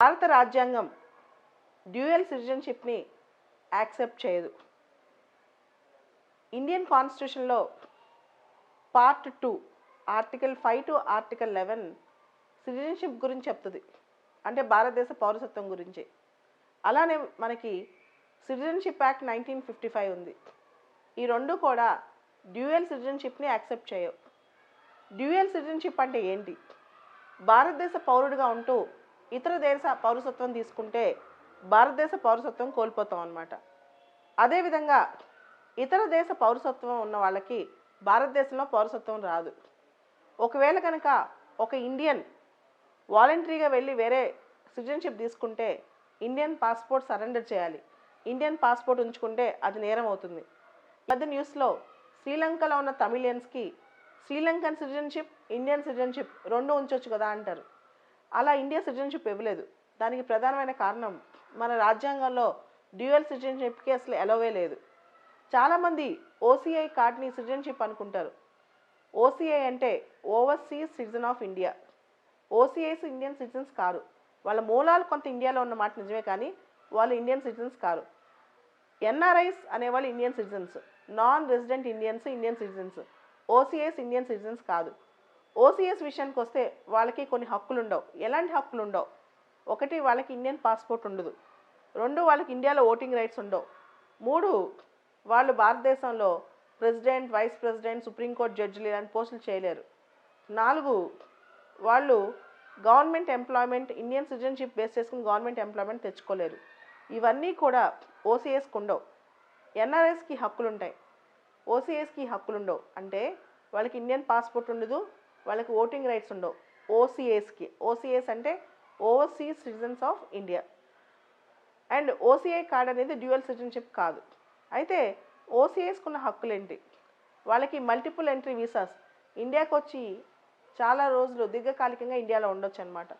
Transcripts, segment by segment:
భారత రాజ్యాంగం డ్యూయల్ సిటిజన్షిప్ని యాక్సెప్ట్ చేయదు. ఇండియన్ కాన్స్టిట్యూషన్లో part two article five to article eleven citizenship గురించి చెప్తుంది. అంటే భారతదేశ పౌరసత్వం గురించి. అలానే మనకి citizenship act nineteen fifty five ఉంది. ఈ రెండు కూడా డ్యూయల్ సిటిజన్షిప్ని యాక్సెప్ట్ చేయవు. డ్యూయల్ సిటిజన్షిప్ అంటే ఏంటి? భారతదేశ పౌరుడిగా ఉంటూ ఇతర దేశ పౌరసత్వం తీసుకుంటే భారతదేశ పౌరసత్వం కోల్పోతాం అనమాట అదేవిధంగా ఇతర దేశ పౌరసత్వం ఉన్న వాళ్ళకి భారతదేశంలో పౌరసత్వం రాదు. ఒకవేళ కనుక ఒక ఇండియన్ వాలంటరీగా వెళ్ళి వేరే సిటిజన్షిప్ తీసుకుంటే ఇండియన్ పాస్పోర్ట్ సరెండర్ చేయాలి. ఇండియన్ పాస్పోర్ట్ ఉంచుకుంటే అది నేరం అవుతుంది. పెద్ద న్యూస్లో శ్రీలంకలో ఉన్న తమిళియన్స్కి శ్రీలంకన్ సిటిజన్షిప్ ఇండియన్ సిటిజన్షిప్ రెండు ఉంచవచ్చు కదా అంటారు. అలా ఇండియా సిటిజన్షిప్ ఇవ్వలేదు. దానికి ప్రధానమైన కారణం మన రాజ్యాంగంలో డ్యూయల్ సిటిజన్షిప్ అసలు ఎలవే లేదు. చాలామంది ఓసీఐ కార్డ్ని సిటిజన్షిప్ అనుకుంటారు. ఓసీఐ అంటే overseas citizen of India. OCIs Indian citizens car. వాళ్ళ మూలాలు కొంత ఇండియాలో ఉన్న మాట నిజమే కానీ వాళ్ళు ఇండియన్ సిటిజన్స్ కారు. ఎన్ఆర్ఐస్ అనేవాళ్ళు Indian citizens. Non resident Indians Indian citizens. OCIs Indian citizens కాదు. ఓసీఎస్ విషయానికి వస్తే వాళ్ళకి కొన్ని హక్కులు ఉండవు ఎలాంటి హక్కులు ఉండవు ఒకటి వాళ్ళకి ఇండియన్ పాస్పోర్ట్ ఉండదు. రెండు వాళ్ళకి ఇండియాలో ఓటింగ్ రైట్స్ ఉండవు. మూడు వాళ్ళు భారతదేశంలో ప్రెసిడెంట్ వైస్ ప్రెసిడెంట్ సుప్రీంకోర్టు జడ్జిలు ఇలాంటి పోస్టులు చేయలేరు. నాలుగు వాళ్ళు government employment Indian citizenship base చేసుకుని గవర్నమెంట్ ఎంప్లాయ్మెంట్ తెచ్చుకోలేరు. ఇవన్నీ కూడా ఓసీఎస్కి ఉండవు ఎన్ఆర్ఎస్కి హక్కులు ఉంటాయి ఓసీఎస్కి హక్కులు ఉండవు అంటే వాళ్ళకి ఇండియన్ పాస్పోర్ట్ ఉండదు వాళ్ళకి ఓటింగ్ రైట్స్ ఉండవు. ఓసీఏస్కి ఓసీఏస్ అంటే overseas citizens of India. And OCI card అనేది డ్యూయల్ సిటిజన్షిప్ కాదు. అయితే ఓసీఐస్కున్న హక్కులు ఏంటి వాళ్ళకి మల్టిపుల్ ఎంట్రీ వీసాస్. ఇండియాకి వచ్చి చాలా రోజులు దీర్ఘకాలికంగా ఇండియాలో ఉండొచ్చు అనమాట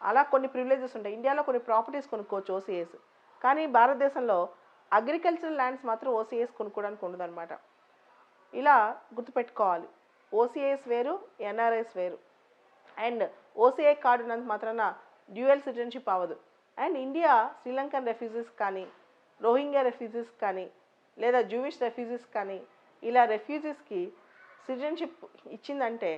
అలా కొన్ని ప్రివిలేజెస్ ఉంటాయి. ఇండియాలో కొన్ని ప్రాపర్టీస్ కొనుక్కోవచ్చు ఓసీఎస్ కానీ భారతదేశంలో అగ్రికల్చరల్ ల్యాండ్స్ మాత్రం ఓసీఎస్ కొనుక్కోవడానికి ఉండదన్నమాట ఇలా గుర్తుపెట్టుకోవాలి. ఓసీఐస్ వేరు ఎన్ఆర్ఐస్ వేరు. అండ్ ఓసీఐ కార్డు ఉన్నంత మాత్రాన డ్యూయల్ సిటిజన్షిప్ అవ్వదు. అండ్ ఇండియా శ్రీలంకన్ రెఫ్యూజీస్ కానీ రోహింగ్యా రెఫ్యూజీస్ కానీ లేదా జూవిష్ రెఫ్యూజీస్ కానీ ఇలా రెఫ్యూజీస్కి సిటిజన్షిప్ ఇచ్చిందంటే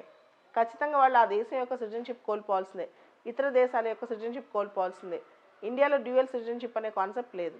ఖచ్చితంగా వాళ్ళు ఆ దేశం యొక్క సిటిజన్షిప్ కోల్పోవాల్సిందే. ఇతర దేశాల యొక్క సిటిజన్షిప్ కోల్పోవాల్సిందే. ఇండియాలో డ్యూయల్ సిటిజన్షిప్ అనే కాన్సెప్ట్ లేదు.